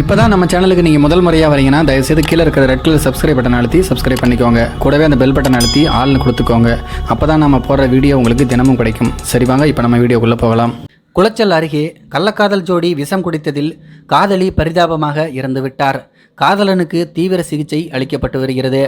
இப்போ தான் நம்ம சேனலுக்கு நீங்கள் முதல் முறையாக வரீங்கன்னா தயவுசெய்து கீழே இருக்கிற ரெட் கலர் சப்ஸ்கிரைப் பட்டன் அழுத்தி சப்ஸ்கிரைப் பண்ணிக்கோங்க. கூடவே அந்த பெல் பட்டன் அழுத்தி ஆள்னு கொடுத்துக்கோங்க. அப்போ தான் நம்ம போடுற வீடியோ உங்களுக்கு தினமும் கிடைக்கும். சரி வாங்க இப்போ நம்ம வீடியோக்குள்ளே போகலாம். குளச்சல் அருகே கள்ளக்காதல் ஜோடி விஷம் குடித்ததில் காதலி பரிதாபமாக இறந்து விட்டார். காதலனுக்கு தீவிர சிகிச்சை அளிக்கப்பட்டு வருகிறது.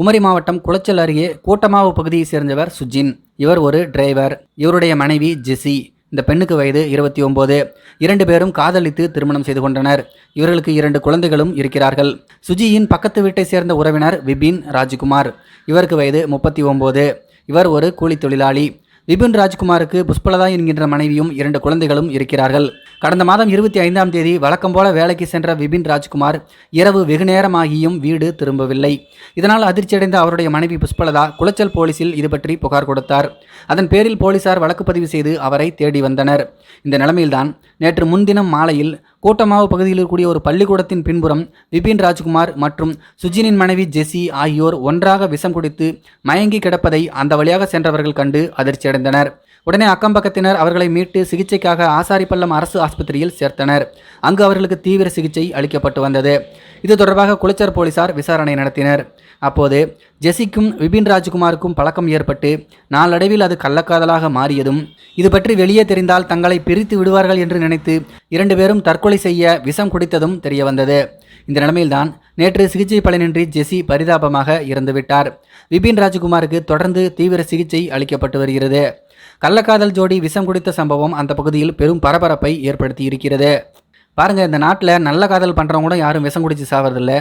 குமரி மாவட்டம் குளச்சல் அருகே கூட்டமாவு பகுதியை சேர்ந்தவர் சுஜின். இவர் ஒரு டிரைவர் இவருடைய மனைவி ஜெசி இந்த பெண்ணுக்கு வயது இருபத்தி ஒன்பது இரண்டு பேரும் காதலித்து திருமணம் செய்து கொண்டனர். இவர்களுக்கு இரண்டு குழந்தைகளும் இருக்கிறார்கள். சுஜியின் பக்கத்து வீட்டை சேர்ந்த உறவினர் விபின் ராஜ்குமார். இவருக்கு வயது முப்பத்தி ஒன்பது இவர் ஒரு கூலி தொழிலாளி. விபின் ராஜ்குமாருக்கு புஷ்பலதா என்கின்ற மனைவியும் இரண்டு குழந்தைகளும் இருக்கிறார்கள். கடந்த மாதம் இருபத்தி ஐந்தாம் தேதி வழக்கம் போல வேலைக்கு சென்ற விபின் ராஜ்குமார் இரவு வெகு நேரமாகியும் வீடு திரும்பவில்லை. இதனால் அதிர்ச்சியடைந்த அவருடைய மனைவி புஷ்பலதா குளச்சல் போலீசில் இது பற்றி புகார் கொடுத்தார். அதன் பேரில் போலீசார் வழக்கு பதிவு செய்து அவரை தேடி வந்தனர். இந்த நிலைமையில்தான் நேற்று முன்தினம் மாலையில் கூட்டமாவு பகுதியில் இருக்கக்கூடிய ஒரு பள்ளிக்கூடத்தின் பின்புறம் விபின் ராஜ்குமார் மற்றும் சுஜினின் மனைவி ஜெசி ஆகியோர் ஒன்றாக விஷம் குடித்து மயங்கி கிடப்பதை அந்த வழியாக சென்றவர்கள் கண்டு அதிர்ச்சியடைந்தனர். உடனே அக்கம்பக்கத்தினர் அவர்களை மீட்டு சிகிச்சைக்காக ஆசாரிப்பள்ளம் அரசு ஆஸ்பத்திரியில் சேர்த்தனர். அங்கு அவர்களுக்கு தீவிர சிகிச்சை அளிக்கப்பட்டு வந்தது. இது தொடர்பாக குளச்சர் போலீசார் விசாரணை நடத்தினர். அப்போது ஜெசிக்கும் விபின் ராஜ்குமாருக்கும் பழக்கம் ஏற்பட்டு நாளடைவில் அது கள்ளக்காதலாக மாறியதும் இது பற்றி வெளியே தெரிந்தால் தங்களை பிரித்து விடுவார்கள் என்று நினைத்து இரண்டு பேரும் தற்கொலை செய்ய விஷம் குடித்ததும் தெரியவந்தது. இந்த நிலைமையில்தான் நேற்று சிகிச்சை பலனின்றி ஜெஸி பரிதாபமாக இறந்துவிட்டார். விபின் ராஜ்குமாருக்கு தொடர்ந்து தீவிர சிகிச்சை அளிக்கப்பட்டு வருகிறது. கள்ளக்காதல் ஜோடி விஷம் குடித்த சம்பவம் அந்த பகுதியில் பெரும் பரபரப்பை ஏற்படுத்தி இருக்கிறது பாருங்கள் இந்த நாட்டில் நல்ல காதல் பண்ணுறவங்க கூட யாரும் விஷம் குடித்து சாவறதில்ல.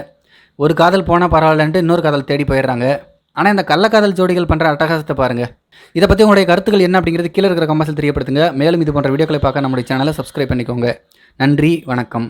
ஒரு காதல் போனால் பரவாயில்லன்ட்டு இன்னொரு காதல் தேடி போயிடுறாங்க. ஆனால் இந்த கள்ளக்காதல் ஜோடிகள் பண்ணுற அட்டகாசத்தை பாருங்கள் இதை பற்றி உங்களுடைய கருத்துக்கள் என்ன அப்படிங்கிறது கீழே இருக்கிற கம்பஸில் தெரியப்படுத்துங்க. மேலும் இது போன்ற வீடியோக்களை பார்க்க நம்முடைய சேனலை சப்ஸ்கிரைப் பண்ணிக்கோங்க. நன்றி வணக்கம்.